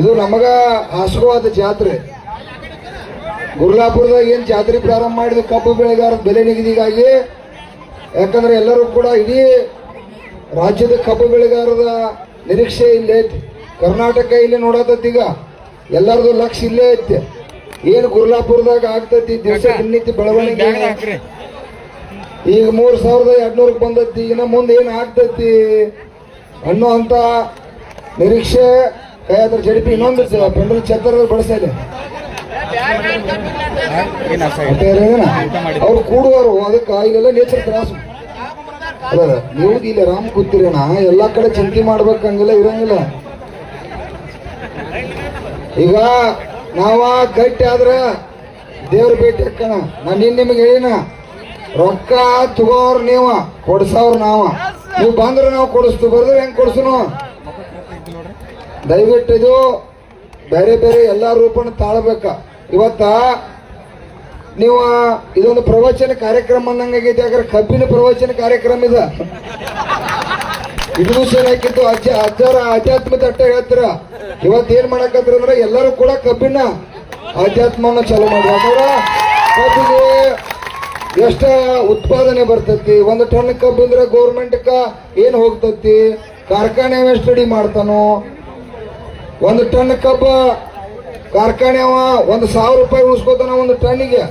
ಇದು ನಮಗ ಆಶೀರ್ವಾದ ಜಾತ್ರೆ. ಗುರ್ಲಾಪುರದಾಗ ಏನ್ ಜಾತ್ರೆ ಪ್ರಾರಂಭ ಮಾಡಿದ ಕಬ್ಬು ಬೆಳೆಗಾರರ ಬೆಲೆ ನಿಗದಿಗಾಗಿ. ಯಾಕಂದ್ರೆ ಎಲ್ಲರೂ ಕೂಡ ಇಡೀ ರಾಜ್ಯದ ಕಬ್ಬು ಬೆಳೆಗಾರರ ನಿರೀಕ್ಷೆ ಇಲ್ಲೇ ಐತಿ. ಕರ್ನಾಟಕ ಇಲ್ಲಿ ನೋಡತೈತಿ ಈಗ. ಎಲ್ಲರದು ಲಕ್ಷ ಇಲ್ಲೇ ಐತಿ. ಏನು ಗುರ್ಲಾಪುರದಾಗ ಆಗ್ತೈತಿ ದಿವಸ ಇನ್ನಿತಿ ಬೆಳವಣಿಗೆ. ಈಗ ಮೂರ್ ಸಾವಿರದ ಎರಡ್ನೂರಕ್ಕೆ ಬಂದೈತಿ ಇನ್ನ ಮುಂದೆ ಏನು ಆಗ್ತೈತಿ ಅಂತ ನಿರೀಕ್ಷೆ ಕೈಯಾದ್ರ ಜಡಿಪಿ ಇನ್ನೊಂದು ಪೆಂಡಲ್ ಚಂದ್ರ ಬಳಸ್ತಾ? ಅವ್ರು ಕೂಡುವರು, ಅದಕ್ಕೆ ಇಲ್ಲೆಲ್ಲ ನೇಚರ್ ತ್ರಾಸು. ಅಲ್ಲ, ನೀವು ಇಲ್ಲಿ ರಾಮ್ ಕೂತಿರೋಣ ಎಲ್ಲಾ ಕಡೆ ಚಿಂತೆ ಮಾಡ್ಬೇಕಂಗಿಲ್ಲ ಇರಂಗಿಲ್ಲ. ಈಗ ನಾವ ಗಟ್ಟಿ ಆದ್ರ ದೇವ್ರ ಭೇಟಿ ಹಾಕೋಣ. ನಾನು ನಿನ್ ನಿಮಗೆ ಹೇಳಿನ, ರೊಕ್ಕ ತಗೋರ್ ನೀವ ಕೊಡ್ಸವ್ರ ನಾವ. ನೀವು ಬಂದ್ರೆ ನಾವು ಕೊಡಿಸ್ತು ಬರ್ದ್ರೆ ಹೆಂಗ್ ಕೊಡ್ಸುನು? ದಯವಿಟ್ಟು ಇದು ಬೇರೆ ಬೇರೆ ಎಲ್ಲ ರೂಪನ ತಾಳ್ಬೇಕ. ಇವತ್ತ ನೀವು ಇದೊಂದು ಪ್ರವಚನ ಕಾರ್ಯಕ್ರಮ ಅಂದಂಗಾಗೈತಿ ಯಾಕಂದ್ರೆ ಕಬ್ಬಿನ ಪ್ರವಚನ ಕಾರ್ಯಕ್ರಮ ಇದೆ. ಇದು ಹಾಕಿತ್ತು ಅಜ್ಜ, ಅಜ್ಜರ ಆಧ್ಯಾತ್ಮ ತಟ್ಟ ಹೇಳ್ತೀರ? ಇವತ್ತು ಏನ್ ಮಾಡಕತ್ರ ಅಂದ್ರೆ ಎಲ್ಲರೂ ಕೂಡ ಕಬ್ಬಿನ ಆಧ್ಯಾತ್ಮನ ಚಾಲೂ ಮಾಡಿ ಯಾಕಂದ್ರೆ ಕಬ್ಬಿಗೆ ಎಷ್ಟ ಉತ್ಪಾದನೆ ಬರ್ತೈತಿ, ಒಂದು ಟನ್ ಕಬ್ಬು ಅಂದ್ರೆ ಗೌರ್ಮೆಂಟ್ ಏನ್ ಹೋಗ್ತತಿ? ಕಾರ್ಖಾನೆ ಸ್ಟಡಿ ಮಾಡ್ತಾನೋ ಒಂದು ಟನ್ ಕಬ್ಬ ಕಾರ್ಖಾನೆ ಅವ, ಒಂದು ಸಾವಿರ ರೂಪಾಯಿ ಉಳಿಸ್ಕೋತಾನ ಒಂದು ಟನ್ನಿಗೆ.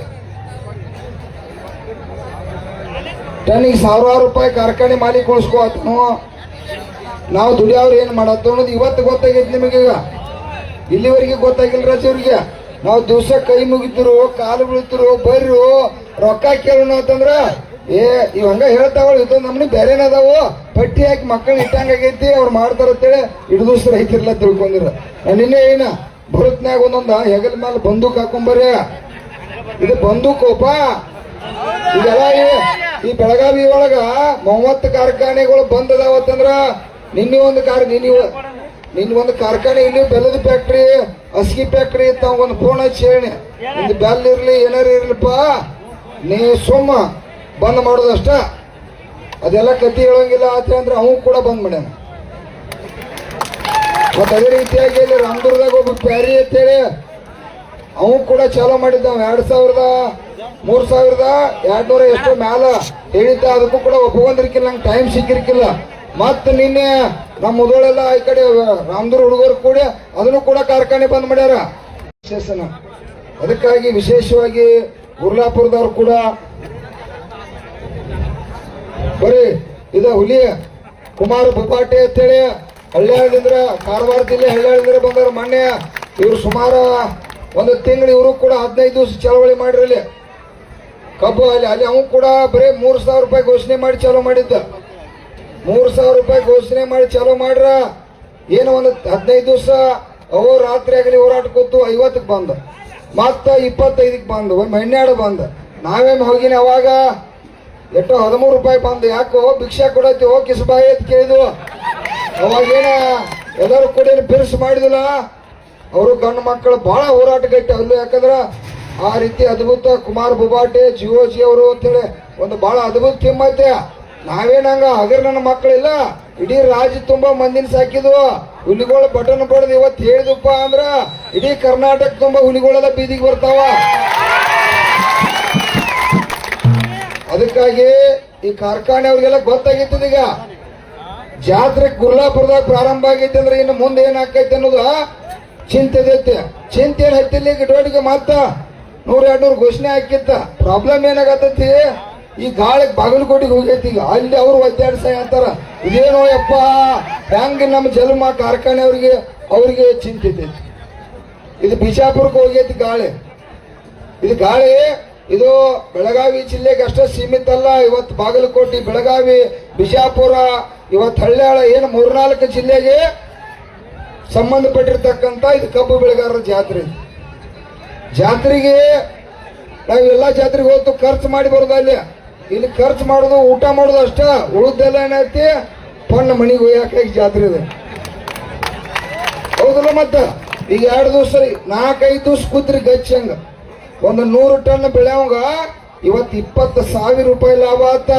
ಟನ್ನಿಗೆ ಸಾವಿರಾರು ರೂಪಾಯಿ ಕಾರ್ಖಾನೆ ಮಾಲೀಕ ಉಳಿಸ್ಕೋತಾನು. ನಾವು ದುಡಿಯೋರು ಏನು ಮಾಡತ್ತ ಅನ್ನೋದು ಇವತ್ತು ಗೊತ್ತಾಗೈತಿ ಈಗ. ಇಲ್ಲಿವರೆಗೆ ಗೊತ್ತಾಗಿಲ್ಲ ರಾಜ್ ನಾವು ದಿವಸ ಕೈ ಮುಗಿದ್ರು ಕಾಲು ಬೀಳ್ತಿರು, ಬರ್ರಿ, ರೊಕ್ಕ ಕೇಳೋಣ ಅಂತಂದ್ರ ಏ ಇವ್ ಹಂಗ ಹೇಳ್ತಾವಳು, ಇದು ನಮ್ನಿ ಬೇರೆನ ಅದಾವು ಪಟ್ಟಿ ಹಾಕಿ ಮಕ್ಕಳು ಇಟ್ಟಂಗಾಗೈತಿ ಅವ್ರು ಮಾಡ್ತಾರಂತೇಳಿ ಹಿಡಿದು ರೈತರಿಲ್ಲ ತಿಳ್ಕೊಂಡಿರ ನಿನ್ನೆ ಏನ? ಭರತ್ನಾಗ ಒಂದೊಂದ ಹೆಗಲ ಮೇಲೆ ಬಂದೂಕ್ ಹಾಕೊಂಬರಿ ಇದು ಬಂದೂಕೋಪ ಇದೆಲ್ಲ ಈ- ಬೆಳಗಾವಿ ಒಳಗ ಮೂವತ್ತು ಕಾರ್ಖಾನೆಗಳು ಬಂದ್ ಅದಾವತ್ತಂದ್ರ ನಿನ್ನೆ ಒಂದು ಕಾರ್, ನಿನ್ನ ನಿನ್ ಒಂದು ಕಾರ್ಖಾನೆ ಇಲ್ಲಿ ಬೆಲ್ಲದ ಫ್ಯಾಕ್ಟ್ರಿ ಅಸ್ಕಿ ಫ್ಯಾಕ್ಟ್ರಿ ಇತ್ತ ಒಂದು ಫೋನ್ ಹಚ್ಚಿ ಹೇಳಿ. ನಿಂದು ಬೆಲ್ ಇರ್ಲಿ, ಏನಾರ ಇರ್ಲಿಪ್ಪ? ನೀ ಸುಮ್ಮ ಬಂದ್ ಮಾಡೋದಷ್ಟ ಅದೆಲ್ಲ ಕತ್ತಿ ಹೇಳಂಗಿಲ್ಲ ಆತ ಅಂದ್ರೆ ಅವು ಕೂಡ ಬಂದ್ ಮಾಡ್ಯಾನ. ಮತ್ತ ಅದೇ ರೀತಿಯಾಗಿ ಇಲ್ಲಿ ರಾಮದುರ್ಗದಾಗ ಒಬ್ಬ ಪ್ಯಾರಿ ಅಂತೇಳಿ ಅವು ಕೂಡ ಚಾಲೂ ಮಾಡಿದ್ದ ಎರಡು ಸಾವಿರದ, ಮೂರ್ ಸಾವಿರದ ಎರಡ್ ನೂರ ಎಷ್ಟೋ ಮ್ಯಾಲ ಹೇಳಿದ್ದ, ಅದಕ್ಕೂ ಕೂಡ ಒಪ್ಕೊಂಡಿರ್ಕಿಲ್ಲ ನಂಗೆ ಟೈಮ್ ಸಿಕ್ಕಿರ್ಕಿಲ್ಲ. ಮತ್ತ ನಿನ್ನೆ ನಮ್ಮ ಮುದೋಳೆಲ್ಲ ಈ ಕಡೆ ರಾಮದೂರ್ ಹುಡುಗರು ಕೂಡ ಅದನ್ನು ಕೂಡ ಕಾರ್ಖಾನೆ ಬಂದ್ ಮಾಡ್ಯಾರ. ವಿಶೇಷನ. ಅದಕ್ಕಾಗಿ ವಿಶೇಷವಾಗಿ ಗುರ್ಲಾಪುರದವ್ರು ಕೂಡ ಬರೀ ಇದ ಹುಲಿ, ಕುಮಾರ ಬೊಬ್ಬಾಟೆ ಅಂತೇಳಿ ಹಳ್ಳಿಯಾಳಿಂದ್ರ ಕಾರವಾರ ಜಿಲ್ಲೆ ಹಳ್ಳಿಯಾಳಿಂದ್ರ ಬಂದ್ರೆ ಮೊನ್ನೆ. ಇವ್ರು ಸುಮಾರು ಒಂದು ತಿಂಗಳು ಇವರು ಕೂಡ ಹದಿನೈದು ದಿವಸ ಚಳವಳಿ ಮಾಡಿರಲಿ. ಕಬ್ಬು ಅಲ್ಲಿ ಅಲ್ಲಿ ಅವನು ಕೂಡ ಬರೀ ಮೂರು ಸಾವಿರ ರೂಪಾಯಿ ಘೋಷಣೆ ಮಾಡಿ ಚಾಲೂ ಮಾಡಿದ್ದ. ಮೂರು ಸಾವಿರ ರೂಪಾಯಿ ಘೋಷಣೆ ಮಾಡಿ ಚಾಲೂ ಮಾಡ್ರ, ಏನು ಒಂದು ಹದಿನೈದು ದಿವಸ ಅವು ರಾತ್ರಿ ಆಗಲಿ ಹೋರಾಟ ಕೂತು ಐವತ್ತಕ್ಕೆ ಬಂದ. ಮತ್ತ ಇಪ್ಪತ್ತೈದಕ್ಕೆ ಬಂದ ಒಮ್ಮೆ ಹನ್ನೆರಡು ಬಂದ. ನಾವೇನು ಹೋಗಿನಿ ಅವಾಗ ಎಷ್ಟೋ ಹದಿಮೂರು ರೂಪಾಯಿ ಬಂದು ಯಾಕೋ ಭಿಕ್ಷಾ ಕೊಡತ್ತಿ ಓ ಕಿಸಬಾಯಿ ಅಂತ ಕೇಳಿದ್ವು. ಅವಾಗೇನ ಎಲ್ಲರೂ ಕೂಡ ಬಿರುಸು ಮಾಡಿದಿಲ್ಲ ಅವರು ಗಂಡು ಮಕ್ಕಳು ಬಹಳ ಹೋರಾಟ ಗಟ್ಟಿ ಅಲ್ಲೂ, ಯಾಕಂದ್ರೆ ಆ ರೀತಿ ಅದ್ಭುತ ಕುಮಾರ್ ಬುಬಾಟೆ ಜಿಯೋಜಿ ಅವರು ಅಂತೇಳಿ ಒಂದು ಬಹಳ ಅದ್ಭುತ ಟೀಮ್ ಐತೆ. ನಾವೇನಂಗ ಹಗರ್ ನನ್ನ ಮಕ್ಕಳಿಲ್ಲ, ಇಡೀ ರಾಜ ತುಂಬಾ ಮಂದಿನ ಸಾಕಿದ್ವು. ಹುಲಿಗಳು ಬಟನ್ ಬಡ್ದು ಇವತ್ತು ಹೇಳಿದಪ್ಪ ಅಂದ್ರ ಇಡೀ ಕರ್ನಾಟಕ ತುಂಬಾ ಹುಲಿಗಳೆಲ್ಲ ಬೀದಿಗೆ ಬರ್ತಾವ. ಅದಕ್ಕಾಗಿ ಈ ಕಾರ್ಖಾನೆ ಅವ್ರಿಗೆಲ್ಲ ಗೊತ್ತಾಗಿತ್ತದ ಈಗ ಜಾತ್ರೆ ಗುರ್ಲಾಪುರದಾಗ ಪ್ರಾರಂಭ ಆಗೈತೆ ಅಂದ್ರೆ ಇನ್ನು ಮುಂದೆ ಏನಾಕೈತೆ ಅನ್ನೋದು ಚಿಂತೆ ಐತೆ ಚಿಂತೆ ಏನ್ ಹತ್ತಿಲ್ಲ, ಈಗ ಮಾತ ನೂರ ಎರಡ್ ನೂರು ಘೋಷಣೆ ಹಾಕಿತ್ತ ಪ್ರಾಬ್ಲಮ್ ಏನಾಗತ್ತೈತಿ? ಈ ಗಾಳಿ ಬಾಗಲಕೋಟಿಗೆ ಹೋಗೈತಿ ಈಗ. ಅಲ್ಲಿ ಅವ್ರು ಒದ್ದಾಡ್ಸ ಅಂತಾರ. ಇದೇನೋ ಯಪ್ಪ, ಹೆಂಗ್ ನಮ್ಮ ಜನ್ಮ ಕಾರ್ಖಾನೆ ಅವ್ರಿಗೆ ಅವ್ರಿಗೆ ಚಿಂತೆ ಇದು ಬಿಜಾಪುರಕ್ಕೆ ಹೋಗೈತಿ ಗಾಳಿ. ಇದು ಗಾಳಿ ಇದು ಬೆಳಗಾವಿ ಜಿಲ್ಲೆಗೆ ಅಷ್ಟೇ ಸೀಮಿತ ಅಲ್ಲ ಇವತ್ತು ಬಾಗಲಕೋಟೆ, ಬೆಳಗಾವಿ, ಬಿಜಾಪುರ, ಇವತ್ತು ಹಳ್ಳ್ಯಾಳ ಏನು ಮೂರ್ನಾಲ್ಕು ಜಿಲ್ಲೆಗೆ ಸಂಬಂಧಪಟ್ಟಿರ್ತಕ್ಕಂಥ ಇದು ಕಬ್ಬು ಬೆಳೆಗಾರರ ಜಾತ್ರೆ. ಜಾತ್ರೆಗೆ ನಾವೆಲ್ಲ ಜಾತ್ರೆಗೆ ಹೋಗ್ತು, ಖರ್ಚು ಮಾಡಿ ಬರೋದು ಅಲ್ಲಿ. ಇಲ್ಲಿ ಖರ್ಚು ಮಾಡೋದು, ಊಟ ಮಾಡೋದು ಅಷ್ಟ. ಉಳಿದೆಲ್ಲ ಏನೈತಿ ಪಣ್ಣ ಮನೆಗೆ ಹೋಗಿ ಜಾತ್ರೆ ಇದೆ. ಹೌದಲ್ಲ ಮತ್ತೆ? ಈಗ ಎರಡು ದಿವಸ ನಾಲ್ಕೈದು ದಿವಸ ಕೂತ್ರಿ ಗಚ್ಚಂಗ. ಒಂದು ನೂರು ಟನ್ ಬೆಳೆಯವಂಗ ಇವತ್ತು ಇಪ್ಪತ್ತು ಸಾವಿರ ರೂಪಾಯಿ ಲಾಭ ಆತ.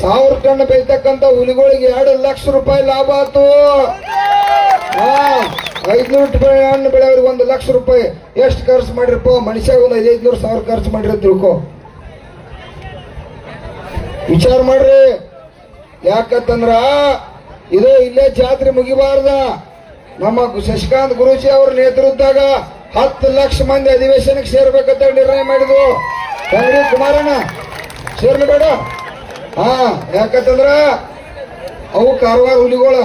ಸಾವಿರ ಟನ್ ಬೆಳಿತಕ್ಕಂತ ಹುಲಿಗಳಿಗೆ ಎರಡು ಲಕ್ಷ ರೂಪಾಯಿ ಲಾಭ ಆತು. ಐದ್ನೂರು ಹಣ್ಣು ಬೆಳೆಯವ್ರಿಗೆ ಒಂದು ಲಕ್ಷ ರೂಪಾಯಿ. ಎಷ್ಟು ಖರ್ಚು ಮಾಡಿರಪ್ಪ? ಮನುಷ್ಯ ಒಂದು ಐದೈದ್ನೂರು ಸಾವಿರ ಖರ್ಚು ಮಾಡಿರ ತಿಳ್ಕೊ. ವಿಚಾರ ಮಾಡ್ರಿ. ಯಾಕಂತಂದ್ರ ಇದು ಇಲ್ಲೇ ಜಾತ್ರೆ ಮುಗಿಬಾರ್ದ. ನಮ್ಮ ಶಶಿಕಾಂತ್ ಗುರೂಜಿ ಅವ್ರ ನೇತೃತ್ವದಾಗ ಹತ್ತು ಲಕ್ಷ ಮಂದಿ ಅಧಿವೇಶನಕ್ಕೆ ಸೇರ್ಬೇಕಂತ ನಿರ್ಣಯ ಮಾಡಿದ್ವು ಕಂಗ್ರೀ ಕುಮಾರಣ್ಣ, ಸೇರ್ಲಿ ಬೇಡ. ಹಾ, ಯಾಕಂತಂದ್ರ ಅವು ಕಾರವಾರ ಹುಲಿಗಳ,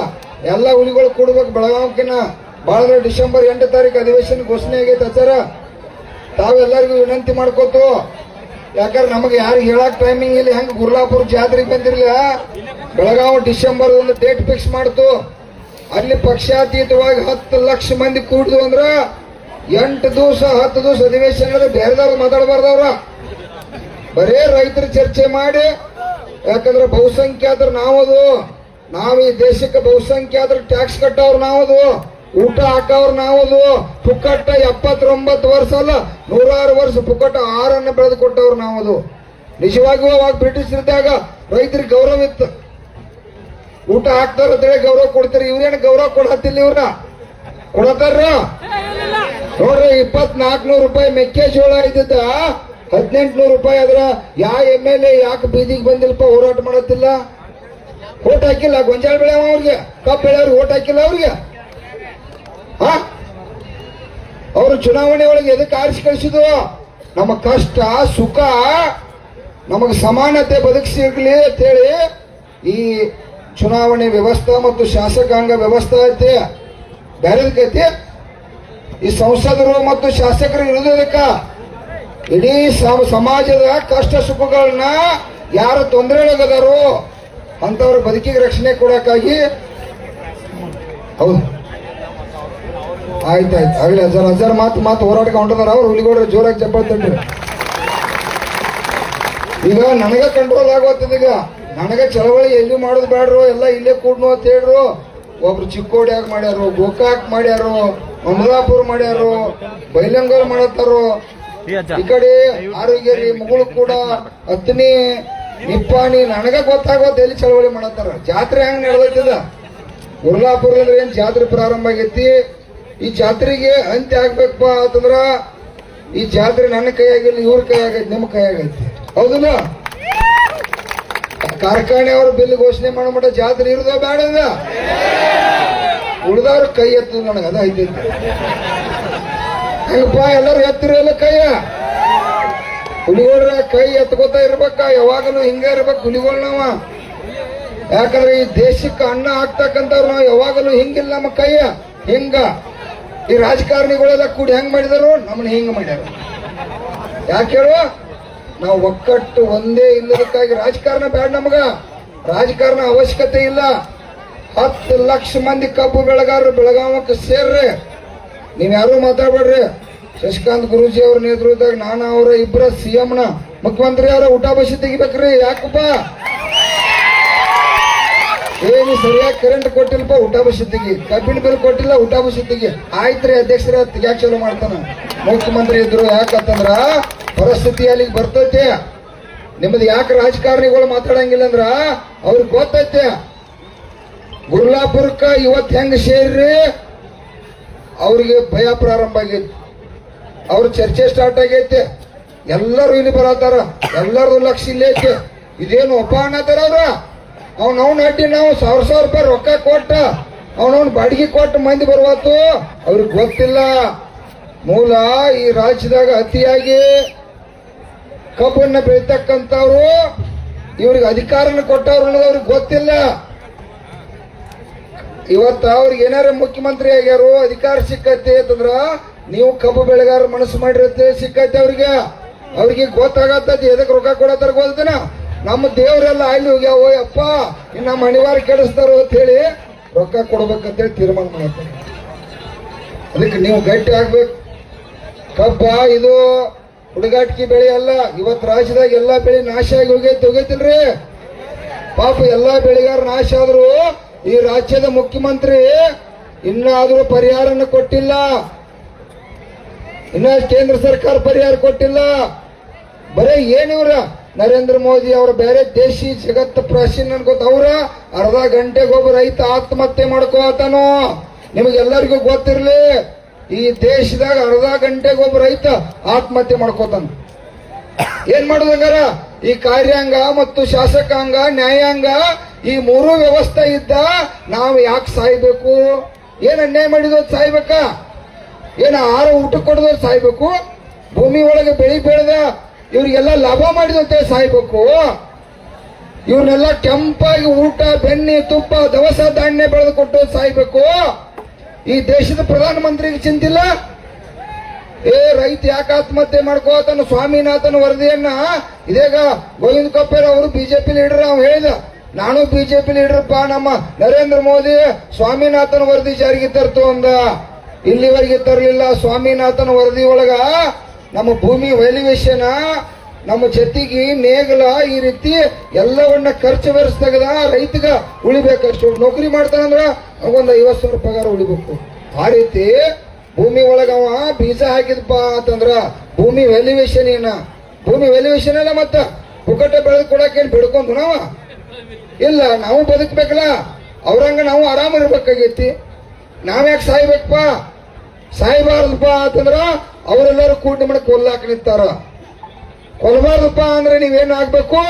ಎಲ್ಲ ಹುಲಿಗಳು ಕೂಡ್ಬೇಕು ಬೆಳಗಾವಿನ ಬಹಳ ಡಿಸೆಂಬರ್ ಎಂಟು ತಾರೀಕು ಅಧಿವೇಶನ ಘೋಷಣೆ ಆಗೈತೆ ಸರ ತಾವೆಲ್ಲರಿಗೂ ವಿನಂತಿ ಮಾಡ್ಕೋತು. ಯಾಕಂದ್ರೆ ನಮಗೆ ಯಾರು ಹೇಳಕ್ ಟೈಮಿಂಗ್ ಇಲ್ಲ, ಹೆಂಗ್ ಗುರ್ಲಾಪುರ ಜಾತ್ರೆಗೆ ಬಂದಿರ್ಲಿಲ್ಲ. ಬೆಳಗಾವಿ ಡಿಸೆಂಬರ್ ಒಂದು ಡೇಟ್ ಫಿಕ್ಸ್ ಮಾಡ್ತು. ಅಲ್ಲಿ ಪಕ್ಷಾತೀತವಾಗಿ ಹತ್ತು ಲಕ್ಷ ಮಂದಿ ಕೂಡ್ದು ಅಂದ್ರ ಎಂಟು ದಿವಸ, ಹತ್ತು ದಿವಸ ಅಧಿವೇಶನ ಬೇರೆದವ್ರು ಮಾತಾಡಬಾರ್ದವ್ರ ಬರೇ ರೈತರ ಚರ್ಚೆ ಮಾಡಿ, ಯಾಕಂದ್ರೆ ಬಹುಸಂಖ್ಯಾತರು ನಾವದು. ನಾವು ಈ ದೇಶಕ್ಕೆ ಬಹುಸಂಖ್ಯಾತರು ಟ್ಯಾಕ್ಸ್ ಕಟ್ಟವ್ರು ನಾವದು. ಊಟ ಹಾಕವ್ರು ನಾವದು. ಪುಕ್ಕಟ್ಟ ಎಪ್ಪತ್ತೊಂಬತ್ತು ವರ್ಷ ಅಲ್ಲ, ನೂರಾರು ವರ್ಷ ಪುಕ್ಕಟ್ಟ ಆರನ್ನ ಬೆಳೆದು ಕೊಟ್ಟವ್ರು ನಾವದು. ನಿಜವಾಗಿಯೂ ಅವಾಗ ಬ್ರಿಟಿಷ್ ಇದ್ದಾಗ ರೈತರಿಗೆ ಗೌರವ ಇತ್ತು. ಊಟ ಹಾಕ್ತಾರ ಗೌರವ ಕೊಡ್ತಾರೆ. ಇವ್ರೇನು ಗೌರವ ಕೊಡತ್ತಿಲ್ಲ ಇವ್ರ ಕೊಡತಾರ ನೋಡ್ರಿ, ಇಪ್ಪತ್ನಾಲ್ಕನೂರು ರೂಪಾಯಿ ಮೆಕ್ಕೆಜೋಳ ಇದ್ದಿದ್ದ ಹದಿನೆಂಟುನೂರು ರೂಪಾಯಿ ಅದ್ರ ಯಾ ಎಂ ಎಲ್ ಎ, ಯಾಕೆ ಬೀದಿಗೆ ಬಂದಿಲ್ಲಪ್ಪ, ಹೋರಾಟ ಮಾಡತ್ತಿಲ್ಲ? ಓಟ್ ಹಾಕಿಲ್ಲ, ಗೊಂಜಾಳ ಬೆಳೆಯವ ಅವ್ರಿಗೆ, ಕಬ್ಬು ಬೆಳೆಯವ್ರಿಗೆ ಓಟ್ ಹಾಕಿಲ್ಲ ಅವ್ರಿಗೆ. ಅವರು ಚುನಾವಣೆ ಒಳಗೆ ಎದಕ್ಕೆ ಆರಿಸಿ ಕಳಿಸಿದ್ರು ನಮ್ಮ ಕಷ್ಟ, ಸುಖ, ನಮಗೆ ಸಮಾನತೆ ಬದುಕಿಸಿರ್ಲಿ ಅಂತೇಳಿ ಈ ಚುನಾವಣೆ ವ್ಯವಸ್ಥೆ ಮತ್ತು ಶಾಸಕಾಂಗ ವ್ಯವಸ್ಥೆ ಐತೆ. ಬೇರೆದಕ್ಕೈತಿ ಈ ಸಂಸದರು ಮತ್ತು ಶಾಸಕರು ಇರುವುದಕ್ಕ ಇಡೀ ಸಮ- ಸಮಾಜದ ಕಷ್ಟ ಸುಖಗಳನ್ನ ಯಾರು ತೊಂದರೆ ಒಳಗದಾರೋ ಅಂತವ್ರ ಬದುಕಿಗೆ ರಕ್ಷಣೆ ಕೊಡಕ್ಕಾಗಿ ಹೌದು. ಆಯ್ತಾಯ್ತು ಆಗ್ಲಿ, ಹಜಾರ್ ಹಜಾರ್ ಮಾತು ಮಾತು ಹೋರಾಟಕ್ಕೆ ಹೊಂಟದಾರ ಅವ್ರು. ಹುಲಿಗೌಡ್ರ ಜೋರಾಗಿ ಚಪ್ಪಲ್ ಈಗ ನನಗೆ ಕಂಟ್ರೋಲ್ ಆಗೋತದ ಈಗ ನನಗ ಚಳವಳಿ ಎಲ್ಲಿ ಮಾಡೋದು ಬೇಡ್ರು ಎಲ್ಲ ಇಲ್ಲೇ ಕೂಡ್ನು ಅಂತ ಹೇಳ್ರು. ಒಬ್ರು ಚಿಕ್ಕೋಡಿಯಾಗಿ ಮಾಡ್ಯಾರು, ಗೋಕಾಕ್ ಮಾಡ್ಯಾರು ಅಮಲಾಪುರ ಮಾಡ್ಯಾರು ಬೈಲಂಗಲ್ ಮಾಡತ್ತಾರು. ಈ ಕಡೆ ಆರೋಗ್ಯರಿ ಮಗಳು ಕೂಡ ಅತ್ನಿ ನಿಪ್ಪಾಣಿ ನನಗ ಗೊತ್ತಾಗೋದು ಎಲ್ಲಿ ಚಳವಳಿ ಮಾಡತ್ತಾರ? ಜಾತ್ರೆ ಹೆಂಗ್ ನಡೆದ ಉರ್ಲಾಪುರದಲ್ಲಿ ಏನ್ ಜಾತ್ರೆ ಪ್ರಾರಂಭ ಆಗೈತಿ? ಈ ಜಾತ್ರೆಗೆ ಅಂತ್ಯ ಆಗ್ಬೇಕಪ್ಪ ಅಂತಂದ್ರ ಈ ಜಾತ್ರೆ ನನ್ನ ಕೈಯಾಗಿಲ್ಲ ಇವ್ರ ಕೈಯಾಗೈತಿ ನಿಮ್ಮ ಕೈಯಾಗೈತಿ ಹೌದಲ್ಲ? ಕಾರ್ಖಾನೆಯವರು ಬಿಲ್ ಘೋಷಣೆ ಮಾಡೋ ಮಟ್ಟ ಜಾತ್ರೆ ಇರುದ ಬೇಡದ ಉಳ್ದವ್ರ ಕೈ ಎತ್ತದ ನನಗೆ ಅದ ಐತಿ ಹೆಂಗಪ್ಪ, ಎಲ್ಲರೂ ಎತ್ತಿರಲ್ಲ ಕೈಯ? ಹುಲಿಗೋಳ್ರ ಕೈ ಎತ್ಕೋತಾ ಇರ್ಬೇಕ, ಯಾವಾಗಲೂ ಹಿಂಗ ಇರ್ಬೇಕು ಹುಲಿಗೋಳ್ ನಾವ. ಯಾಕಂದ್ರೆ ಈ ದೇಶಕ್ಕೆ ಅನ್ನ ಹಾಕ್ತಕ್ಕಂಥವ್ರು ನಾವು ಯಾವಾಗಲೂ ಹಿಂಗಿಲ್ಲ ನಮ್ಮ ಕೈಯ. ಹಿಂಗ. ಈ ರಾಜಕಾರಣಿಗಳೆಲ್ಲ ಕೂಡಿ ಹೆಂಗ್ ಮಾಡಿದಾರು, ನಮ್ಮನ್ನ ಹಿಂಗ ಮಾಡ್ಯಾರ. ಯಾಕೆ ನಾವು ಒಕ್ಕಟ್ಟು ಒಂದೇ ಇಲ್ಲದಕ್ಕಾಗಿ ರಾಜಕಾರಣ ಬೇಡ ನಮಗ. ರಾಜಕಾರಣ ಅವಶ್ಯಕತೆ ಇಲ್ಲ. ಹತ್ತು ಲಕ್ಷ ಮಂದಿ ಕಬ್ಬು ಬೆಳೆಗಾರರು ಬೆಳಗಾವಕ್ಕೆ ಸೇರ್ರಿ. ನೀವ್ಯಾರು ಮಾತಾಡ್ಬೇಡ್ರಿ. ಶಶಿಕಾಂತ್ ಗುರುಜಿ ಅವ್ರ ನೇತೃತ್ವದಾಗ ನಾನು, ಅವರ ಇಬ್ಬರ ಸಿಎಂನ ಮುಖ್ಯಮಂತ್ರಿ ಅವರ ಊಟ ಬಸಿ ತೆಗಿಬೇಕ್ರಿ. ಯಾಕಪ್ಪ? ಏನು ಸರಿಯಾಗಿ ಕರೆಂಟ್ ಕೊಟ್ಟಿಲ್ಲಪ್ಪ, ಊಟ ಬಸಿ ತೆಗಿ. ಕಬ್ಬಿನ ಬಿಲ್ ಕೊಟ್ಟಿಲ್ಲ, ಊಟ ಬಸಿ ತೆಗಿ. ಆಯ್ತ್ರಿ ಅಧ್ಯಕ್ಷರ ಯಾಕೆ ಚಲೋ ಮಾಡ್ತಾನ. ಮುಖ್ಯಮಂತ್ರಿ ಇದ್ರು ಯಾಕಂತಂದ್ರ ಪರಿಸ್ಥಿತಿ ಅಲ್ಲಿಗೆ ಬರ್ತೈತೆ. ನಿಮ್ಮದು ಯಾಕೆ ರಾಜಕಾರಣಿಗಳು ಮಾತಾಡಂಗಿಲ್ಲ ಅಂದ್ರ ಅವ್ರಿಗೆ ಗೊತ್ತೈತೆ. ಗುರ್ಲಾಪುರಕ್ಕ ಇವತ್ತು ಹೆಂಗ್ ಸೇರ್ರಿ? ಅವ್ರಿಗೆ ಭಯ ಪ್ರಾರಂಭ ಆಗೈತಿ. ಅವ್ರ ಚರ್ಚೆ ಸ್ಟಾರ್ಟ್ ಆಗೈತೆ. ಎಲ್ಲರೂ ಇಲ್ಲಿ ಬರತ್ತಾರ. ಎಲ್ಲರೂ ಲಕ್ಷ ಇಲ್ಲೇ ಇದೇನು ಒಪ್ಪ ಅನ್ನತ್ತಾರ ಅವ್ರ? ಅವ್ನವ್ನ ಅಡ್ಡಿ ನಾವು ಸಾವಿರ ಸಾವಿರ ರೂಪಾಯಿ ರೊಕ್ಕ ಕೊಟ್ಟ ಅವನವ್ನ ಬಾಡಿಗೆ ಕೊಟ್ಟು ಮಂದಿ ಬರುವತ್ತು, ಅವ್ರಿಗೆ ಗೊತ್ತಿಲ್ಲ. ಮೂಲ ಈ ರಾಜ್ಯದಾಗ ಅತಿಯಾಗಿ ಕಬ್ಬನ್ನ ಬೆಳಿತಕ್ಕಂಥವ್ರು, ಇವ್ರಿಗೆ ಅಧಿಕಾರನ ಕೊಟ್ಟವ್ರು ಅನ್ನೋದು ಅವ್ರಿಗೆ ಗೊತ್ತಿಲ್ಲ. ಇವತ್ತ ಅವ್ರಿಗೆ ಏನಾರ ಮುಖ್ಯಮಂತ್ರಿ ಆಗ್ಯಾರು, ಅಧಿಕಾರ ಸಿಕ್ಕತ್ತೆ ಅಂತಂದ್ರ ನೀವು ಕಬ್ಬು ಬೆಳೆಗಾರ ಮನಸ್ಸು ಮಾಡಿರತ್ತೆ, ಸಿಕ್ಕತ್ತೆ ಅವ್ರಿಗೆ. ಅವ್ರಿಗೆ ಗೊತ್ತಾಗತ್ತದ ಎದಕ್ ರೊಕ್ಕ ಕೊಡತ್ತಾರ ಗೊತ್ತನ ನಮ್ಮ ದೇವರೆಲ್ಲ ಅಲ್ಲಿ ಹೋಗ್ಯಾವ ಅಪ್ಪ ಇನ್ನು ನಮ್ಮ ಅನಿವಾರ್ಯ ಕೆಡಿಸ್ತಾರೋ ಅಂತ ಹೇಳಿ ರೊಕ್ಕ ಕೊಡ್ಬೇಕಂತೇಳಿ ತೀರ್ಮಾನ ಮಾಡತ್ತಾರೆ ಅದಕ್ಕೆ ನೀವು ಗಟ್ಟಿ ಆಗ್ಬೇಕು. ಕಬ್ಬ, ಇದು ಹುಡುಗಾಟಿಕೆ ಬೆಳೆ ಅಲ್ಲ, ಇವತ್ತು ರಾಜ್ಯದಾಗ ಎಲ್ಲಾ ಬೆಳೆ ನಾಶ ಆಗಿ ಹೋಗೈತಿ ಹೋಗೈತಿಲ್ರಿ ಪಾಪ ಎಲ್ಲಾ ಬೆಳೆಗಾರ ನಾಶ ಆದ್ರು ಈ ರಾಜ್ಯದ ಮುಖ್ಯಮಂತ್ರಿ ಇನ್ನಾದರೂ ಪರಿಹಾರನ ಕೊಟ್ಟಿಲ್ಲ. ಇನ್ನ ಕೇಂದ್ರ ಸರ್ಕಾರ ಪರಿಹಾರ ಕೊಟ್ಟಿಲ್ಲ. ಬರೇ ಏನಿವ್ರ ನರೇಂದ್ರ ಮೋದಿ ಅವರ ಬೇರೆ ದೇಶಿ ಜಗತ್ತು ಪ್ರಾಚೀನ ಅನ್ಕೋತ ಅವ್ರ ಅರ್ಧ ಗಂಟೆಗೊಬ್ಬ ರೈತ ಆತ್ಮಹತ್ಯೆ ಮಾಡ್ಕೋತಾನು ನಿಮಗೆಲ್ಲರಿಗೂ ಗೊತ್ತಿರ್ಲಿ, ಈ ದೇಶದಾಗ ಅರ್ಧ ಗಂಟೆಗೆ ಒಬ್ಬ ರೈತ ಆತ್ಮಹತ್ಯೆ ಮಾಡ್ಕೋತಾನ. ಏನ್ ಮಾಡೋದಂಗಾರ ಈ ಕಾರ್ಯಾಂಗ ಮತ್ತು ಶಾಸಕಾಂಗ, ನ್ಯಾಯಾಂಗ ಈ ಮೂರು ವ್ಯವಸ್ಥೆ ಇದ್ದ ನಾವು ಯಾಕೆ ಸಾಯ್ಬೇಕು? ಏನ್ ಅನ್ಯಾಯ ಮಾಡಿದ್ರು ಸಾಯ್ಬೇಕಾ? ಏನ ಆರು ಊಟ ಕೊಡೋದು ಸಾಯ್ಬೇಕು? ಭೂಮಿ ಒಳಗೆ ಬೆಳಿ ಬೆಳೆದ ಇವ್ರಿಗೆಲ್ಲ ಲಾಭ ಮಾಡಿದಂತೆ ಸಾಯ್ಬೇಕು? ಇವ್ರನ್ನೆಲ್ಲ ಕೆಂಪಾಗಿ ಊಟ, ಬೆಣ್ಣೆ, ತುಪ್ಪ, ದವಸ, ಧಾನ್ಯ ಬೆಳೆದು ಕೊಟ್ಟು ಸಾಯ್ಬೇಕು? ಈ ದೇಶದ ಪ್ರಧಾನಮಂತ್ರಿಗೆ ಚಿಂತಿಲ್ಲ? ಏ, ರೈತ ಯಾಕೆ ಆತ್ಮಹತ್ಯೆ ಮಾಡ್ಕೋತಾನ ಸ್ವಾಮಿನಾಥನ್ ವರದಿಯನ್ನ? ಇದೀಗ ಗೋವಿಂದ ಕೊಪ್ಪೇರ್ ಅವರು ಬಿಜೆಪಿ ಲೀಡರ್, ಅವ್ನು ಹೇಳಿದ ನಾನು ಬಿಜೆಪಿ ಲೀಡರ್ಪ್ಪ ನಮ್ಮ ನರೇಂದ್ರ ಮೋದಿ ಸ್ವಾಮಿನಾಥನ್ ವರದಿ ಜಾರಿಗೆ ತರ್ತು ಅಂದ. ಇಲ್ಲಿವರೆಗೆ ತರಲಿಲ್ಲ. ಸ್ವಾಮಿನಾಥನ್ ವರದಿ ಒಳಗ ನಮ್ಮ ಭೂಮಿ ವ್ಯಾಲ್ಯೂಯೇಷನ್ ನಮ್ಮ ಜೊತೆಗೆ ನೇಗಲ ಈ ರೀತಿ ಎಲ್ಲವನ್ನ ಖರ್ಚು ಬೆರೆಸ್ ತೆಗೆದ ರೈತಗ ಉಳಿಬೇಕಷ್ಟು. ನೌಕರಿ ಮಾಡ್ತಾನಂದ್ರ ಅವಗೊಂದು ಐವತ್ ಸಾವಿರ ಪಗಾರ ಉಳಿಬೇಕು. ಆ ರೀತಿ ಭೂಮಿ ಒಳಗ ಅವ ಬೀಜ ಹಾಕಿದಪ್ಪ ಅಂತಂದ್ರ ಭೂಮಿ ವ್ಯಾಲ್ಯೂಯೇಷನ್ ಏನ? ಭೂಮಿ ವ್ಯಾಲ್ಯೂಯೇಷನ್ ಅಲ್ಲ ಮತ್ತ? ಪುಕಟ ಬೆಳೆದು ಕೊಡಕ್ಕೆ ಬಿಡ್ಕೊಂಡು ನಾವ ಇಲ್ಲ, ನಾವು ಬದುಕ್ಬೇಕಲ್ಲ. ಅವ್ರಂಗ ನಾವು ಆರಾಮ ಇರ್ಬೇಕಾಗೈತಿ ನಾವ್ಯಾಕೆ ಸಾಯ್ಬೇಕಪ್ಪ? ಸಾಯ್ಬಾರ್ದಪ್ಪ ಅಂತಂದ್ರ ಅವರೆಲ್ಲರೂ ಕೂಡಿ ಮಾಡಿ ಕೊಲ್ಲಾಕ ನಿಂತಾರ. ಕೊಲ್ಬಾರ್ದಪ್ಪ ಅಂದ್ರೆ ನೀವೇನ್ ಆಗ್ಬೇಕು?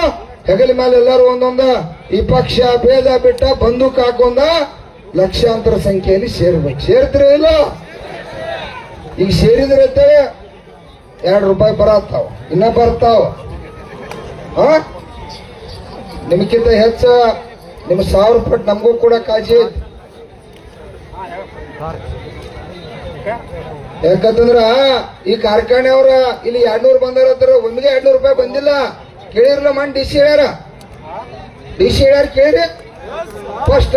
ಹೆಗಲ ಮೇಲೆ ಎಲ್ಲರೂ ಒಂದೊಂದ, ಈ ಪಕ್ಷ ಭೇದ ಬಿಟ್ಟ ಬಂದೂಕ್ ಹಾಕೊಂಡ ಲಕ್ಷಾಂತರ ಸಂಖ್ಯೆಯಲ್ಲಿ ಸೇರ್ಬೇಕು. ಸೇರ್ತಿರ ಇಲ್ಲ? ಈಗ ಸೇರಿದ್ರೆ ಎರಡು ರೂಪಾಯಿ ಬರತ್ತಾವ, ಇನ್ನ ಬರ್ತಾವ. ಹಾ ನಿಮ್ಗಿಂತ ಹೆಚ್ಚ ನಿಮ್ ಸಾವಿರ ಪಟ್ಟು ನಮಗೂ ಕೂಡ ಕಾಳಜಿ ಯಾಕಂತಂದ್ರ ಈ ಕಾರ್ಖಾನೆ ಅವ್ರ ಇಲ್ಲಿ ಎರಡ್ನೂರು ಬಂದಾರ ಒಮ್ಮಿಗೆ ಎರಡ್ನೂರು ರೂಪಾಯಿ ಬಂದಿಲ್ಲ. ಕೇಳಿರಲ್ಲ ಮನ್ ಡಿ ಸಿ ಹೇಳ್ಯಾರ? ಡಿ ಸಿ ಹೇಳ್ಯಾರ ಕೇಳಿರಿ ಫಸ್ಟ್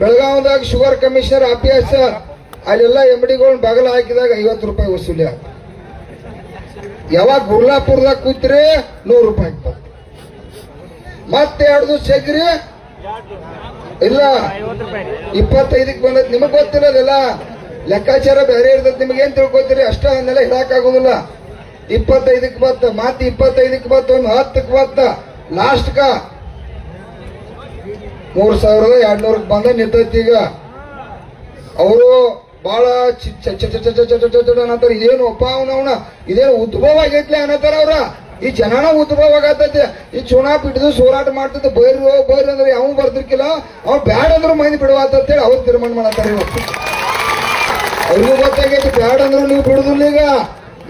ಬೆಳಗಾವದಾಗ ಶುಗರ್ ಕಮಿಷನರ್ ಆಫೀಸ್, ಅಲ್ಲೆಲ್ಲ ಎಂಬಡಿಗಳನ್ನ ಬಗಲ ಹಾಕಿದಾಗ ಐವತ್ತು ರೂಪಾಯಿ ವಸೂಲಿ ಯಾವಾಗ ಗುರ್ಲಾಪುರದಾಗ ಕೂತ್ರಿ ನೂರು ರೂಪಾಯಿ. ಮತ್ತೆ ಎರಡು ದಿವಸ ಚೆಕ್ರಿ ಇಲ್ಲ ಇಪ್ಪತ್ತೈದಕ್ಕೆ ಬಂದೈತಿ ನಿಮಗ್ ಗೊತ್ತಿರೋದಿಲ್ಲ ಲೆಕ್ಕಾಚಾರ ಬೇರೆ ಇರ್ತದೆ ನಿಮ್ಗೆ ಏನ್ ತಿಳ್ಕೊತೀರಿ ಅಷ್ಟ ಅನ್ನೆಲ್ಲ ಹಿಡಾಕ್ ಆಗೋದಿಲ್ಲ ಇಪ್ಪತ್ತೈದಕ್ಕೆ ಬತ್ತ ಮತ್ತೆ ಇಪ್ಪತ್ತೈದಕ್ಕೆ ಬತ್ತ ಒಂದು ಹತ್ತಕ್ಕೆ ಬತ್ತ ಲಾಸ್ಟ್ಕ ಮೂರ್ ಸಾವಿರದ ಎರಡ್ನೂರಕ್ಕೆ ಬಂದ ನಿಂತೈತಿ ಈಗ ಅವರು ಬಹಳ ಚಿ- ಚ- ಚ- ಚ- ಚ- ಚ- ಇದೇನು ಅವನವನ ಇದೇನು ಉದ್ಭವ ಆಗೈತ್ಲೆ ಅನ್ನತಾರ ಅವ್ರ ಈ ಜನನ ಉದ್ಭವ ಆಗತೈತಿ ಈ ಚುನಾವ್ ಬಿಟ್ಟಿದ್ರು ಸೋರಾಟ ಮಾಡ್ತಿದ್ದು ಬೈರು ಬೈರು ಅಂದ್ರೆ ಯಾವ ಬರ್ತಿರ್ಕಿಲ್ಲ ಅವ್ ಬ್ಯಾಡ ಅಂದ್ರು ಮೈನ್ ಬಿಡುವಂತೇಳಿ ಅವ್ರು ತೀರ್ಮಾನ ಮಾಡತ್ತಾರೆ ಅವ್ರಿಗೂ ಗೊತ್ತಾಗೈತಿ, ಬ್ಯಾಡ ಅಂದ್ರು ನೀವು ಬಿಡುದಿಲ್ಲ ಈಗ.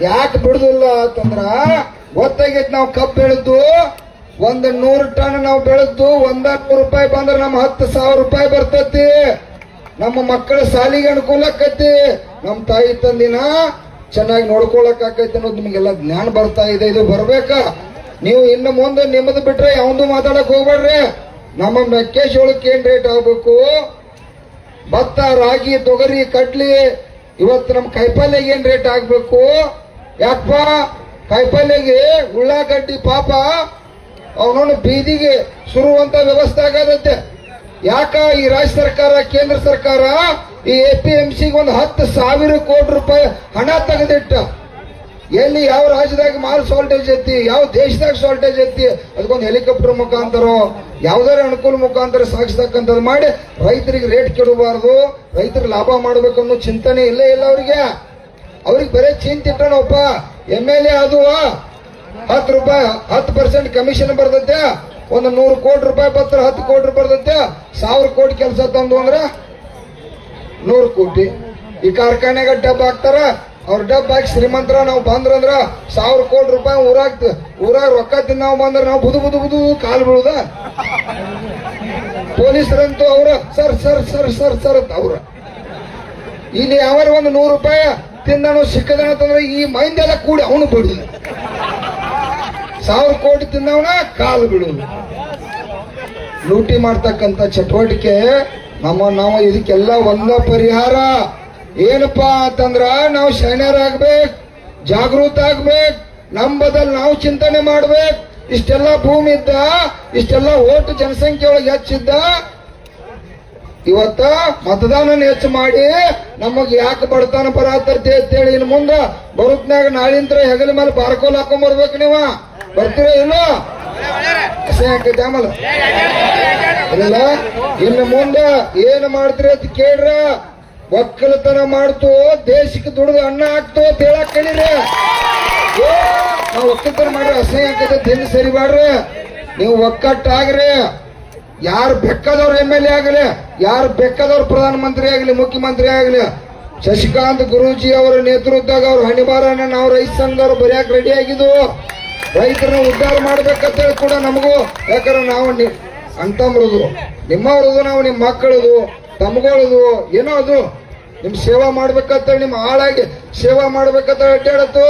ಯಾಕೆ ಬಿಡುದಿಲ್ಲ ಅಂತಂದ್ರ ಗೊತ್ತಾಗೈತಿ ನಾವು ಕಬ್ಬು ಬೆಳೆದು ಒಂದ್ ನೂರು ಟನ್ ನಾವು ಬೆಳೆದ್ದು, ಒಂದ ನೂರು ರೂಪಾಯಿ ಬಂದ್ರೆ ನಮ್ಮ ಹತ್ತು ಸಾವಿರ ರೂಪಾಯಿ ಬರ್ತತಿ. ನಮ್ಮ ಮಕ್ಕಳ ಸಾಲಿಗೆ ಅನುಕೂಲ ಆಕತಿ ನಮ್ಮ ತಾಯಿ ತಂದಿನ ಚೆನ್ನಾಗಿ ನೋಡ್ಕೊಳಕ್ ಆಕೈತೆ ಅನ್ನೋದು ನಿಮಗೆಲ್ಲ ಜ್ಞಾನ ಬರ್ತಾ ಇದೆ. ಇದು ಬರ್ಬೇಕ? ನೀವು ಇನ್ನು ಮುಂದೆ ನಿಮ್ಮದು ಬಿಟ್ರೆ ಯಾವ್ದು ಮಾತಾಡಕ್ ಹೋಗ್ಬೇಡ್ರಿ. ನಮ್ಮ ಮೆಕ್ಕೆಜೋಳಕ್ಕೆ ಏನ್ ರೇಟ್ ಆಗ್ಬೇಕು? ಭತ್ತ, ರಾಗಿ, ತೊಗರಿ, ಕಡ್ಲಿ, ಇವತ್ತು ನಮ್ಮ ಕಾಯಿಪಲ್ಯಗೆ ಏನ್ ರೇಟ್ ಆಗ್ಬೇಕು? ಯಾಕಪ್ಪ? ಕಾಯಿಪಲ್ಯಗೆ ಉಳ್ಳಾಗಡ್ಡಿ ಪಾಪ ಅವನವನು ಬೀದಿಗೆ ಸುರುವಂತ ವ್ಯವಸ್ಥೆ ಆಗದಂತೆ. ಯಾಕ ಈ ರಾಜ್ಯ ಸರ್ಕಾರ, ಕೇಂದ್ರ ಸರ್ಕಾರ ಈ ಎ ಪಿ ಎಂ ಸಿಗೆ ಒಂದು ಹತ್ತು ಸಾವಿರ ಕೋಟಿ ರೂಪಾಯಿ ಹಣ ತೆಗೆದಿಟ್ಟ. ಎಲ್ಲಿ ಯಾವ ರಾಜ್ಯದಾಗ ಮಾಲ್ ಶಾರ್ಟೇಜ್ ಐತಿ, ಯಾವ ದೇಶದಾಗ ಶಾರ್ಟೇಜ್ ಐತಿ, ಅದಕ್ಕೊಂದು ಹೆಲಿಕಾಪ್ಟರ್ ಮುಖಾಂತರ, ಯಾವ್ದಾರ ಅನುಕೂಲ ಮುಖಾಂತರ ಸಾಗಿಸ್ತಕ್ಕಂಥದ್ದು ಮಾಡಿ ರೈತರಿಗೆ ರೇಟ್ ಕೆಡಬಾರ್ದು ರೈತರಿಗೆ ಲಾಭ ಮಾಡ್ಬೇಕು ಅನ್ನೋ ಚಿಂತನೆ ಇಲ್ಲೇ ಇಲ್ಲ ಅವ್ರಿಗೆ. ಅವ್ರಿಗೆ ಬರೇ ಚಿಂತಿಟ್ಟಣಪ್ಪ ಎಂ ಎಲ್ ಎ ಅದು. ಹತ್ತು ರೂಪಾಯಿ, ಹತ್ತು ಪರ್ಸೆಂಟ್ ಕಮಿಷನ್ ಬರ್ತೈತೆ. ಒಂದು ನೂರು ಕೋಟಿ ರೂಪಾಯಿ ಬತ್ರ ಹತ್ತು ಕೋಟಿ ರೂಪಾಯಿ ಬರ್ತೈತೆ. ಸಾವಿರ ಕೋಟಿ ಕೆಲಸ ತಂದು ಅಂದ್ರೆ ನೂರು ಕೋಟಿ. ಈ ಕಾರ್ಖಾನೆಗ ಡಬ್ ಹಾಕ್ತಾರ, ಅವ್ರ ಡಬ್ ಹಾಕಿ ಶ್ರೀಮಂತರ ನಾವು ಬಂದ್ರಂದ್ರ ಸಾವಿರ ಕೋಟಿ ರೂಪಾಯಿ ಊರಾಗ ಊರಾಗ ರೊಕ್ಕ ತಿನ್ನ ನಾವು ಬಂದ್ರ ನಾವು ಬುದು ಬುದು ಬುದು ಕಾಲು ಬೀಳುದ. ಪೊಲೀಸರಂತೂ ಅವ್ರ sir sir sir sir sir ಅಂತ ಅವ್ರ. ಇಲ್ಲಿ ಯಾವಾರ ಒಂದು ನೂರು ರೂಪಾಯಿ ತಿಂದನು ಸಿಕ್ಕದ ಅಂತಂದ್ರೆ ಈ ಮೈಂಡ್ ಎಲ್ಲ ಕೂಡಿ ಅವನು ಬಿಡುದು ಸಾವಿರ ಕೋಟಿ ತಿನ್ನವನ ಕಾಲು ಬಿಡುದು ಲೂಟಿ ಮಾಡ್ತಕ್ಕಂತ ಚಟುವಟಿಕೆ ನಮ್ಮ ನಾವು ಇದಕ್ಕೆಲ್ಲ ಒಂದ ಪರಿಹಾರ. ಏನಪ್ಪಾ ಅಂತಂದ್ರ ನಾವು ಶೈನ್ಯರಾಗ್ಬೇಕು ಜಾಗೃತ ಆಗ್ಬೇಕು, ನಮ್ ಬದಲ್ ನಾವು ಚಿಂತನೆ ಮಾಡ್ಬೇಕು. ಇಷ್ಟೆಲ್ಲ ಭೂಮಿ ಇದ್ದ, ಇಷ್ಟೆಲ್ಲ ಓಟು ಜನಸಂಖ್ಯೆ ಒಳಗೆ ಹೆಚ್ಚಿದ್ದ, ಇವತ್ತ ಮತದಾನ ಹೆಚ್ಚು ಮಾಡಿ ನಮಗ್ ಯಾಕೆ ಬಡತನ ಬರತರ್ತಿ ಅಂತೇಳಿ ಇನ್ನು ಮುಂದ ಬರುತ್ನಾಗ ನಾಳಿಂತ್ರ ಹೆಗಲ ಮೇಲೆ ಬಾರ್ಕೋಲ್ ಹಾಕೊಂಡ್ ಬರ್ಬೇಕು ನೀವ. ಬರ್ತೀರ ಇಲ್ಲ? ಆಕೈತಿ ಆಮೇಲೆ ಇನ್ನು ಮುಂದೆ ಏನು ಮಾಡ್ತೀರಿ ಅಂತ ಕೇಳ್ರ? ಒಕ್ಕಲತನ ಮಾಡ್ತು, ದೇಶಕ್ಕೆ ದುಡಿದು ಅನ್ನ ಹಾಕ್ತು ಅಂತ ಹೇಳಕ್ ಕೇಳಿರಿ ನಾವು ಒಕ್ಕಲತನ ಮಾಡ್ರಿ ಅಸಹ್ಯ ಆಗ್ತದೆ ತಿಂದು ಸರಿ ಮಾಡ್ರಿ? ನೀವು ಒಕ್ಕಟ್ಟಾಗ್ರಿ. ಯಾರು ಬೆಕ್ಕದವ್ರ ಎಂ ಎಲ್ ಎ ಆಗಲಿ, ಯಾರು ಬೆಕ್ಕದವ್ರ ಪ್ರಧಾನಮಂತ್ರಿ ಆಗಲಿ, ಮುಖ್ಯಮಂತ್ರಿ ಆಗಲಿ, ಶಶಿಕಾಂತ್ ಗುರೂಜಿ ಅವರ ನೇತೃತ್ವದಾಗ ಅವ್ರ ಹಣಿಬಾರಣ್ಣ ನಾವು ರೈತ ಸಂಘದವ್ರು ಬರೆಯಕ್ ರೆಡಿ ಆಗಿದ್ವು ರೈತರನ್ನ ಉದ್ಧಾರ ಮಾಡ್ಬೇಕಂತೇಳಿ ಕೂಡ ನಮಗೂ ಯಾಕಂದ್ರೆ ನಾವು ನಿಮ್ಮ ನಿಮ್ಮವ್ರದು ನಾವು ನಿಮ್ಮ ಮಕ್ಕಳದು, ತಮ್ಗಳದು, ಏನೋ ಅದು. ನಿಮ್ ಸೇವಾ ಮಾಡ್ಬೇಕಂತೇಳಿ ನಿಮ್ಮ ಆಳಾಗಿ ಸೇವಾ ಮಾಡ್ಬೇಕಂತ ಅಡ್ಡಾಡತ್ತು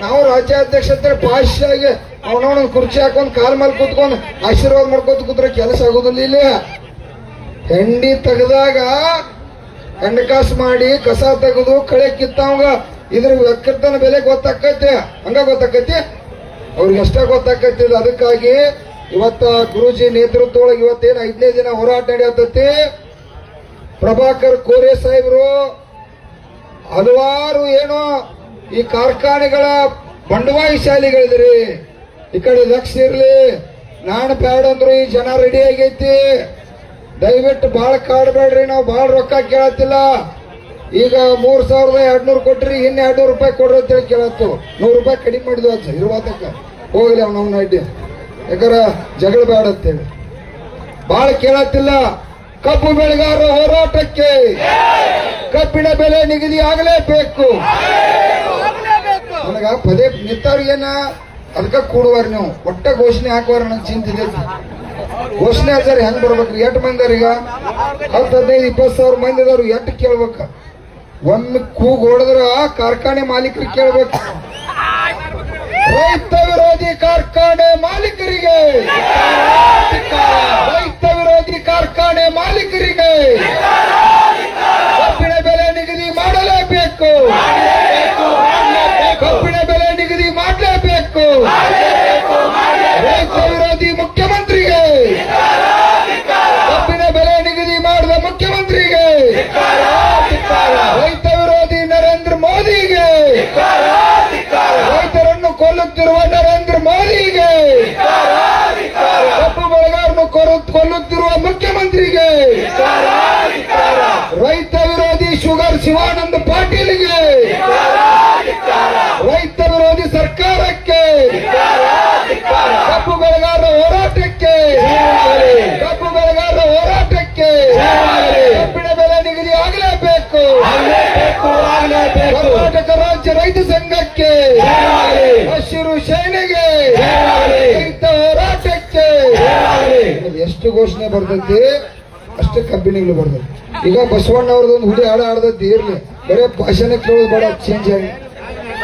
ನಾವು ರಾಜ್ಯಾಧ್ಯಕ್ಷ ಅಂತೇಳಿ ಪಾಶಾಗಿ ಅವನವನ ಕುರ್ಚಿ ಹಾಕೊಂಡು ಕಾಲ್ ಮೇಲೆ ಕೂತ್ಕೊಂಡು ಆಶೀರ್ವಾದ ಮಾಡ್ಕೊತ ಕೂತ್ರೆ ಕೆಲಸ ಆಗೋದಿಲ್ಲ ಇಲ್ಲಿ. ಹೆಂಡಿ ತೆಗೆದಾಗ ಹೆಂಡಕಾಸು ಮಾಡಿ ಕಸ ತೆಗೆದು ಕಳೆ ಕಿತ್ತವಂಗ ಇದ್ರ ವ್ಯಕ್ತನ ಬೆಲೆ ಗೊತ್ತಾಕೈತಿ. ಹಂಗ ಗೊತ್ತಾಕೈತಿ? ಅವ್ರಿಗೆ ಎಷ್ಟೇ ಗೊತ್ತಾಕತ್ತಿಲ್ಲ ಅದಕ್ಕಾಗಿ ಇವತ್ತ ಗುರುಜಿ ನೇತೃತ್ವ ಒಳಗೆ ಇವತ್ತೇನು ಐದನೇ ದಿನ ಹೋರಾಟ ನಡೆಯತೈತಿ ಪ್ರಭಾಕರ್ ಕೋರೆ ಸಾಹೇಬರು ಹಲವಾರು ಏನೋ ಈ ಕಾರ್ಖಾನೆಗಳ ಬಂಡವಾಳಶಾಲಿಗಳಿದ್ರಿ ಈ ಕಡೆ ಲಕ್ಷ ಇರ್ಲಿ, ನಾನು ಬ್ಯಾಡ ಅಂದ್ರು ಈ ಜನ ರೆಡಿ ಆಗೈತಿ. ದಯವಿಟ್ಟು ಬಾಳ ಕಾಡ್ಬೇಡ್ರಿ, ನಾವು ಬಾಳ ರೊಕ್ಕ ಕೇಳತ್ತಿಲ್ಲ. ಈಗ ಮೂರ್ ಸಾವಿರದ ಎರಡ್ನೂರು ಕೊಟ್ರಿ, ಇನ್ನ ಎರಡ್ನೂರು ರೂಪಾಯಿ ಕೊಡ್ರಿ ಅಂತೇಳಿ ಕೇಳತ್ತು. ನೂರು ರೂಪಾಯಿ ಕಡಿಮೆ ಮಾಡಿದ್ವು ಅಜ್ಜ, ಇರುವತ್ತಕ್ಕ. ಹೋಗ್ಲಿ ಅವ್ನ ಅಡ್ಡಿ. ಯಾಕಂದ್ರ ಜಗಳ ಬೇಡ ಅಂತೇಳಿ. ಬಾಳ ಕೇಳತ್ತಿಲ್ಲ. ಕಬ್ಬು ಬೆಳೆಗಾರರ ಹೋರಾಟಕ್ಕೆ ಕಬ್ಬಿನ ಬೆಲೆ ನಿಗದಿ ಆಗಲೇಬೇಕು. ನನಗ ಪದೇ ನಿಂತವ್ರಿಗೇನ ಅದಕ್ಕ ಕೂಡುವಾರ ನೀವು. ಒಟ್ಟ ಘೋಷಣೆ ಹಾಕುವಾರ ಚಿಂತೆ ಚಿಂತಿದೆ ಘೋಷಣೆ ಆಚಾರ ಹೆಂಗ್ ಬರ್ಬೇಕ್ರಿ? ಎಷ್ಟು ಮಂದಿ ಈಗ? ಹತ್ತು ಹದಿನೈದು, ಇಪ್ಪತ್ತು ಸಾವಿರ ಮಂದಿ ಅದಾರು ಎಷ್ಟು ಕೇಳ್ಬೇಕ? ಒಮ್ಮೆ ಕೂಗ್ ಹೊಡೆದ್ರ ಕಾರ್ಖಾನೆ ಮಾಲೀಕರಿಗೆ ಕೇಳ್ಬೇಕು. ರೈತ ವಿರೋಧಿ ಕಾರ್ಖಾನೆ ಮಾಲೀಕರಿಗೆ. ರೈತ ಕಾರ್ಖಾನೆ ಮಾಲೀಕರಿಗೆ ಕಬ್ಬಿಣ ಬೆಲೆ ನಿಗದಿ ಮಾಡಲೇಬೇಕು ಕಬ್ಬಿಣ ಬೆಲೆ ನಿಗದಿ ಮಾಡಲೇಬೇಕು ರೈತ ವಿರೋಧಿ ಮುಖ್ಯಮಂತ್ರಿಗೆ ಕಬ್ಬಿಣ ಬೆಲೆ ನಿಗದಿ ಮಾಡಿದ ಮುಖ್ಯಮಂತ್ರಿಗೆ ರೈತ ವಿರೋಧಿ ನರೇಂದ್ರ ಮೋದಿಗೆ ರೈತರನ್ನು ಕೊಲ್ಲುತ್ತಿರುವ ನರೇಂದ್ರ ಮೋದಿಗೆ ಕಬ್ಬು ಬೆಳೆಗಾರನ್ನು ಕೊರು- ಕೊಲ್ಲುತ್ತಿರುವ ಮುಖ್ಯಮಂತ್ರಿಗೆ ರೈತ ಶಿವಾನಂದ ಪಾಟೀಲ್ಗೆ. ರೈತ ವಿರೋಧಿ ಸರ್ಕಾರಕ್ಕೆ. ಕಬ್ಬು ಬೆಳೆಗಾರರ ಹೋರಾಟಕ್ಕೆ. ಕಬ್ಬು ಬೆಳೆಗಾರರ ಹೋರಾಟಕ್ಕೆ. ಕಬ್ಬಿನ ಬೆಲೆ ನಿಗದಿ ಆಗಲೇಬೇಕು. ಕರ್ನಾಟಕ ರಾಜ್ಯ ರೈತ ಸಂಘಕ್ಕೆ. ಹಸಿರು ಸೇನೆಗೆ. ರೈತ ಹೋರಾಟಕ್ಕೆ. ಎಷ್ಟು ಘೋಷಣೆ ಬರ್ತೈತಿ, ಅಷ್ಟು ಕಬ್ಬಿನಿಗಳು ಬರ್ತೈತಿ. ಈಗ ಬಸವಣ್ಣ ಅವ್ರದ್ದು ಒಂದು ಹುಡಿ ಹಾಡು ಆಡ್ದೈತಿ ಇರ್ಲಿ. ಬರೇ ಭಾಷಣ ಕೇಳೋದು ಬೇಡ ಚೇಂಜ್ ಆಗಿ